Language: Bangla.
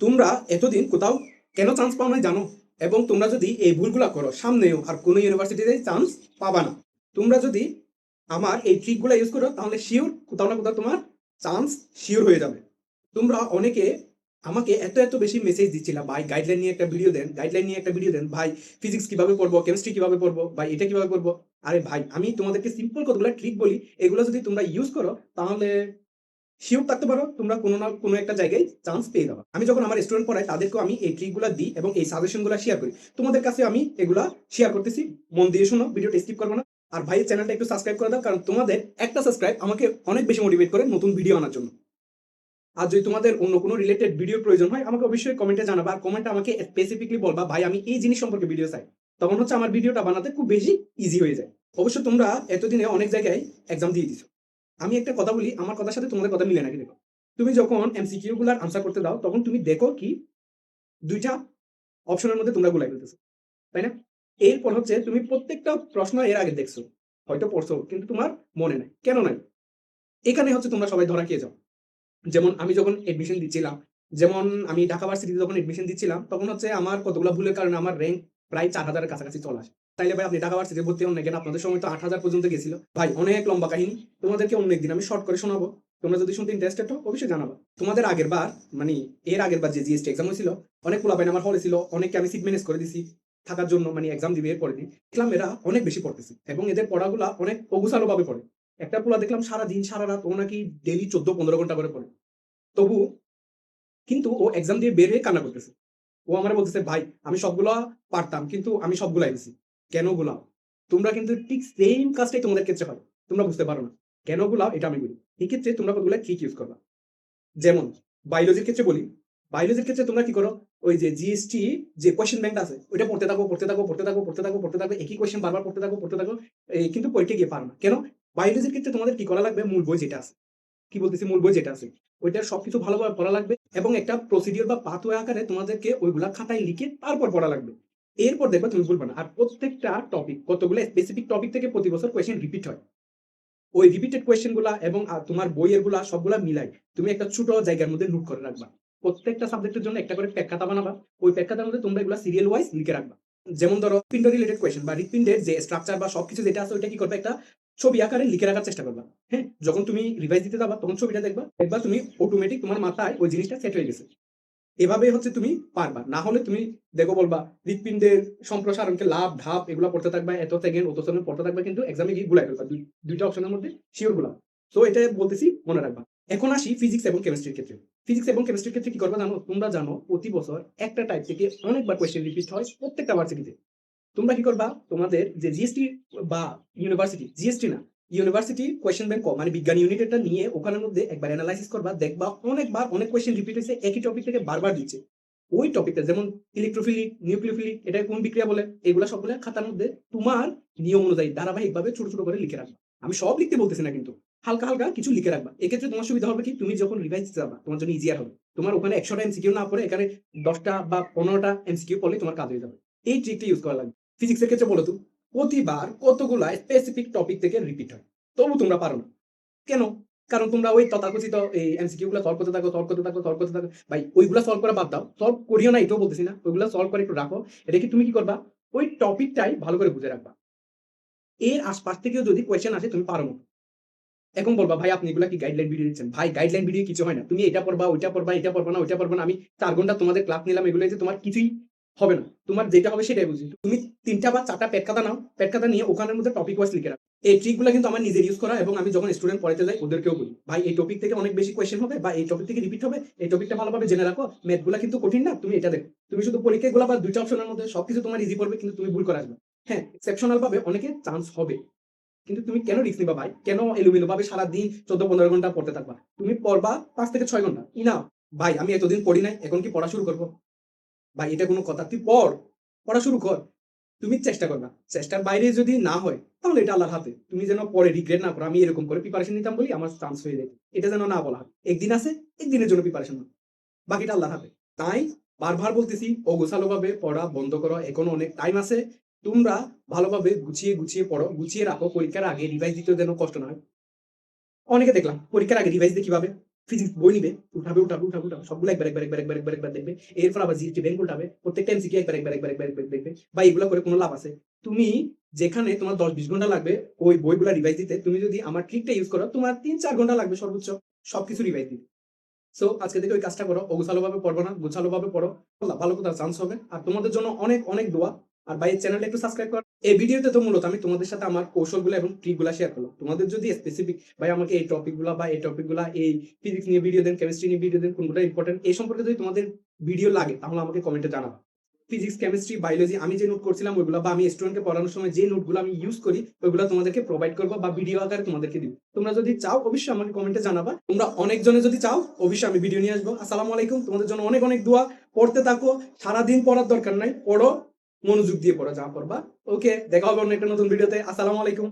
তোমরা এতদিন কোথাও কেন চান্স পাও নাই জানো? এবং তোমরা যদি এই ভুলগুলা করো, সামনেও আর কোনো ইউনিভার্সিটিতে চান্স পাবা না। তোমরা যদি আমার এই ট্রিকগুলো ইউজ করো, তাহলে শিওর কোথাও না কোথাও তোমার চান্স শিওর হয়ে যাবে। তোমরা অনেকে আমাকে এত এত বেশি মেসেজ দিচ্ছিলা, ভাই গাইডলাইন নিয়ে একটা ভিডিও দেন গাইডলাইন নিয়ে একটা ভিডিও দেন। ভাই ফিজিক্স কীভাবে পড়ব কেমিস্ট্রি কীভাবে পড়ব ভাই এটা কীভাবে পড়ব? আরে ভাই, আমি তোমাদেরকে সিম্পল কতগুলো ট্রিক বলি, এগুলো যদি তোমরা ইউজ করো, তাহলে শিওর থাকতে পারো, তোমরা কোনো না কোনো একটা জায়গায় চান্স পেয়ে যাবে। আমি যখন আমার স্টুডেন্ট পড়াই তাদেরকেও আমি এই ট্রিকগুলো দিই এবং এই সাজেশনগুলো শেয়ার করি। তোমাদের কাছে আমি এগুলা শেয়ার করতেছি। মন দিয়ে শোনো ভিডিওটা স্কিপ করব না। আর ভাই চ্যানেলটা একটু সাবস্ক্রাইব করে দাও, কারণ তোমাদের একটা সাবস্ক্রাইব আমাকে অনেক বেশি মোটিভেট করে নতুন ভিডিও আনার জন্য। আর যদি তোমাদের অন্য কোনো রিলেটেড ভিডিও প্রয়োজন হয়, আমাকে অবশ্যই কমেন্টে জানাবা আর কমেন্টে আমাকে স্পেসিফিকলি বলবা, ভাই, আমি এই জিনিস সম্পর্কে ভিডিও চাই। তখন হচ্ছে আমার ভিডিওটা বানাতে খুব বেশি ইজি হয়ে যায়। অবশ্য তোমরা এতদিনে অনেক জায়গায় এক্সাম দিয়ে দিছো। আমি একটা কথা বলি, আমার কথার সাথে তোমাদের কথা মিলে নাকি দেখো তুমি যখন এমসিকিউ গুলার আনসার করতে দাও, তখন তুমি দেখো কি দুইটা অপশনের মধ্যে তোমরা গুলাই ফেলতেছো, তাই না? এরপর হচ্ছে তুমি প্রত্যেকটা প্রশ্ন এর আগে দেখছ, হয়তো পড়ছো, কিন্তু তোমার মনে নাই। কেন নাই? এখানে হচ্ছে তোমরা সবাই ধরা খেয়ে যাও। যেমন আমি যখন এডমিশন দিচ্ছিলাম, যেমন আমি ঢাকা ভার্সিটিতে যখন এডমিশন দিচ্ছিলাম, তখন হচ্ছে আমার কতগুলো ভুলের কারণে আমার র্যাঙ্ক প্রায় চার হাজারের কাছাকাছি চলে আসে। তাইলে ভাই আপনি ঢাকা ভার্সিটিতে ভর্তি হন না কেন আপনাদের সময় তো আট হাজার পর্যন্ত গেছিল। ভাই, অনেক লম্বা কাহিনী। তোমাদেরকে অন্য একদিন আমি শর্ট করে শোনাবো। তোমরা যদি শুনতে ইন্টারেস্টেড হও, অবশ্যই জানাব। তোমাদের আগের বার মানে এর আগের বার যে জিএসটি এক্সাম হয়েছিল, অনেক পোলাপাইন আমার হলে ছিল, অনেককে আমি সিট ম্যানেজ করে দিছি থাকার জন্য মানে এক্সাম দিবে এর পরে দিন দেখলাম এরা অনেক বেশি পড়তেছে এবং এদের পড়াগুলা অনেক অগুসালো ভাবে পড়ে। একটা পোলা দেখলাম সারা দিন সারা রাত ও নাকি ডেলি চোদ্দ পনেরো ঘণ্টা করে পড়ে। তবু কিন্তু ও এক্সাম দিয়ে বের হয়ে কান্না করতেছে। ও আমার বলতেছে, ভাই, আমি সবগুলা পারতাম, কিন্তু আমি সবগুলাই দিছি। কেন গুলাও তোমরা কিন্তু ঠিক সেম কাজটাই তোমাদের ক্ষেত্রে হয়। তোমরা বুঝতে পারো না। কেন গুলাও এটা আমি বলি। এই ক্ষেত্রে তোমরা কতগুলো ট্রিক ইউজ করবা। যেমন বায়োলজির ক্ষেত্রে বলি। বায়োলজির ক্ষেত্রে তোমরা কি করো? ওই যে জিএসটি যে কোয়েশ্চেন ব্যাংকটা আছে, ওইটা পড়তে থাকো পড়তে থাকো পড়তে থাকো পড়তে থাকো পড়তে থাকো, একই কোয়েশ্চেন বারবার পড়তে থাকো পড়তে থাকো কিন্তু পরীক্ষা গিয়ে পারো না। কেন? বায়োলজির ক্ষেত্রে তোমাদের কি করা লাগবে? মূল বই যেটা আছে। কি বলতেছি? মূল বই যেটা আছে। ওইটার সবকিছু ভালোভাবে পড়া লাগবে এবং একটা প্রসিডিওর বা পাথওয়ে আকারে তোমাদেরকে ওইগুলা খাতায় লিখে তারপর পড়া লাগবে। এরপর দেখবে তুমি ভুলবে না। আর প্রত্যেকটা টপিক কতগুলো স্পেসিফিক টপিক থেকে প্রতি বছর কোয়েশ্চেন রিপিট হয়। ওই রিপিটেড কোয়েশ্চেনগুলা এবং তোমার বইয়েরগুলা, সবগুলা মিলাই তুমি একটা ছোট জায়গার মধ্যে নোট করে রাখবা। প্রত্যেকটা সাবজেক্টের জন্য একটা করে প্যাক খাতা বানাবা। ওই প্যাক খাতার মধ্যে তোমরা এগুলা সিরিয়াল ওয়াইজ লিখে রাখবা। যেমন ধরো পিন্ড রিলেটেড কোয়েশ্চেন বা হৃৎপিণ্ডের যে স্ট্রাকচার বা সবকিছু যেটা আছে, ওইটা কি করবে? একটা ছবি আকারে লিখে রাখার চেষ্টা করবা। হ্যাঁ? যখন তুমি রিভাইজ দিতে যাবা, তখন ছবিটা দেখবা। দেখবা তুমি অটোমেটিক তোমার মাথায় ওই জিনিসটা সেট হয়ে গেছে। এভাবে হচ্ছে তুমি পারবা। না হলে তুমি দেখো বলবা, হৃৎপিণ্ডের সম্প্রসারণকে লাভ, ধাপ, এগুলো পড়তে থাকবা, এত সেকেন্ড অত সেকেন্ড পড়তে থাকবা, কিন্তু এক্সামে গিয়ে গুলাই ফেলবা দুইটা অপশনের মধ্যে শিওরগুলা। তো এটা বলতেছি মনে রাখবা। এখন আসি ফিজিক্স এবং কেমিস্ট্রির ক্ষেত্রে। ফিজিক্স এবং কেমিস্ট্রির ক্ষেত্রে কি করবা জানো? তোমরা জানো প্রতি বছর একটা টাইপ থেকে অনেকবার কোয়েশ্চেন রিপিট হয় প্রত্যেকটা ভার্সিটিতে তোমরা কি করবা? তোমাদের যে জিএসটি বা ইউনিভার্সিটি জিএসটি না ইউনিভার্সিটি কোয়েশ্চেন ব্যাংক মানে বিজ্ঞান ইউনিটেরটা নিয়ে ওখানের মধ্যে একবার অ্যানালাইসিস করবা, দেখবা অনেকবার অনেক কোয়েশ্চেন রিপিট হয়েছে, একই টপিক থেকে বারবার দিচ্ছে। ওই টপিকটা যেমন ইলেকট্রোফিলিক নিউক্লিওফিলিক এটা কোন বিক্রিয়া বলে, এগুলো সবগুলো খাতার মধ্যে তোমার নিয়ম অনুযায়ী ধারাবাহিকভাবে ছোট ছোট করে লিখে রাখবা। আমি সব লিখতে বলতেছি না কিন্তু, হালকা হালকা কিছু লিখে রাখবা। এক্ষেত্রে তোমার সুবিধা হবে কি, তুমি যখন রিভাইজ দিতে যাবা, তোমার জন্য ইজিয়ার হবে। তোমার ওখানে একশোটা এমসিকিউ না পড়ে এখানে দশটা বা পনেরোটা এমসিকিউ পড়লে তোমার কাজ হয়ে যাবে। এই ট্রিকটা ইউজ করা লাগবে। ফিজিক্সের ক্ষেত্রে বলো তো প্রতিবার কতগুলা স্পেসিফিক টপিক থেকে রিপিট হয়? তবু তোমরা পারো না। কেন? কারণ তোমরা ওই তথাকথিত এই এমসিকিউ গুলো সলভ করতে থাকো সলভ করতে থাকো সলভ করতে থাকো। ভাই, ওইগুলা সলভ করা বাদ দাও। সলভ করিও না, এটাও বলতেছি না। ওইগুলা সলভ করে একটু রাখো। রেখে তুমি কি করবা? ওই টপিকটাই ভালো করে বুঝে রাখবা। এর আশপাশ থেকেও যদি কোয়েশ্চেন আসে, তুমি পারো এখন বলবা, ভাই, আপনি এগুলা কি গাইডলাইন ভিডিও দিচ্ছেন? ভাই গাইডলাইন ভিডিও কিছু হয় না। তুমি এটা পড়বা, ওইটা পড়বা, এটা পড়বা না, ওইটা পড়বা না। আমি চার ঘণ্টা তোমাদের ক্লাস নিলাম, এগুলো যে তোমার কিছুই হবে না। তোমার যেটা হবে সেটাই বুঝি তুমি তিনটা বা চারটা পেট খাতা নাও। পেট খাতা নিয়ে ওখানের মধ্যে টপিক ওয়াইজ লিখে রাখো। এই ট্রিকগুলো কিন্তু আমার নিজের ইউজ করা এবং আমি যখন স্টুডেন্ট পড়াতে যাই, ওদেরকেও বলি, ভাই, এই টপিক থেকে অনেক বেশি কোয়েশ্চেন হবে বা এই টপিক থেকে রিপিট হবে। এই টপিকটা ভালোভাবে জেনে রাখো। ম্যাথগুলো কিন্তু কঠিন না। তুমি এটা দেখো। তুমি শুধু পরীক্ষাগুলো বা দুইটা অপশনের মধ্যে সবকিছু তোমার ইজি পড়বে, কিন্তু তুমি ভুল করে আসবে। হ্যাঁ এক্সেপশনাল ভাবে অনেকে চান্স হবে। কিন্তু তুমি কেন রিস্ক নিবা ভাই? কেন এলোমেলো ভাবে সারাদিন চোদ্দ, পনেরো ঘণ্টা পড়তে থাকবা? তুমি পড়বা পাঁচ থেকে ছয় ঘণ্টা। ই না ভাই, আমি এতদিন পড়ি নাই, এখন কি পড়া শুরু করব? ভাই এটা কোনো কথা, তুই পড়, পড়া শুরু কর। তুমি চেষ্টা করবা। চেষ্টার বাইরে যদি না হয়, তাহলে এটা আল্লাহর হাতে। তুমি যেন পরে রিগ্রেট না করো, আমি এরকম করে প্রিপারেশন নিতাম বলি আমার চান্স হয়ে যায় এটা যেন না বলা একদিন আছে, একদিনের জন্য প্রিপারেশন নাও বাকিটা আল্লাহর হাতে। তাই বারবার বলতেছি অগোছালো ভাবে পড়া বন্ধ করো। এখনও অনেক টাইম আছে। তোমরা ভালোভাবে গুছিয়ে গুছিয়ে পড়ো। গুছিয়ে রাখো। পরীক্ষার আগে রিভাইজ দিতে যেন কষ্ট না হয়। অনেকে দেখলাম, পরীক্ষার আগে রিভাইজ দিয়ে কীভাবে? ফিজিক্স বই নিবে, উঠাবে উঠাবে উঠাবে উঠাবে, সবগুলো একবার একবার একবার একবার একবার একবার দেখবে। এরপর আবার জিএসটি ব্যাংক উঠাবে প্রত্যেকটা এমসিকিউ একবার একবার একবার একবার একবার দেখবে। বা এগুলো করে কোনো লাভ আছে। তুমি যেখানে তোমার দশ, বিশ ঘণ্টা লাগবে, ওই বইগুলো রিভাইজ দিতে, তুমি যদি আমার ট্রিকটা ইউজ করো, তোমার তিন, চার ঘণ্টা লাগবে সর্বোচ্চ সবকিছু রিভাইজ দিতে। সো আজকে থেকে ওই কাজটা করো অগুছালো ভাবে পড়ব না গুছালো ভাবে পড়ো। ভালো কোথাও চান্স হবে। আর তোমাদের জন্য অনেক অনেক দোয়া। আর ভাই চ্যানেলটা একটু সাবস্ক্রাইব করো। এই ভিডিওতে তো মূলত আমি তোমাদের সাথে আমার কৌশলগুলো এবং ট্রিকগুলো শেয়ার করলাম। তোমাদের যদি স্পেসিফিক ভাই, আমাকে এই টপিকগুলো বা এই টপিকগুলো এই ফিজিক্স নিয়ে ভিডিও দেন কেমিস্ট্রি নিয়ে ভিডিও দেন, কোনগুলো ইম্পর্টেন্ট এই সম্পর্কে যদি তোমাদের ভিডিও লাগে, তাহলে আমাকে কমেন্টে জানাব ফিজিক্স কেমিস্ট্রি বায়োলজি আমি যে নোট করছিলাম, ওইগুলো বা আমি স্টুডেন্টকে পড়ানোর সময় যে নোটগুলো আমি ইউজ করি, ওইগুলো তোমাদেরকে প্রোভাইড করব বা ভিডিও আকারে তোমাদেরকে দিব। তোমরা যদি চাও, অবশ্যই আমাকে কমেন্টে জানাবা। তোমরা অনেকজনে যদি চাও, অবশ্যই আমি ভিডিও নিয়ে আসব। আসসালামু আলাইকুম। তোমাদের জন্য অনেক অনেক দোয়া। পড়তে থাকো। সারাদিন পড়ার দরকার নাই। পড়ো। মনোযোগ দিয়ে পড়া যা পড়বা। ওকে দেখা হবে অন্য একটা নতুন ভিডিওতে আসসালামু আলাইকুম।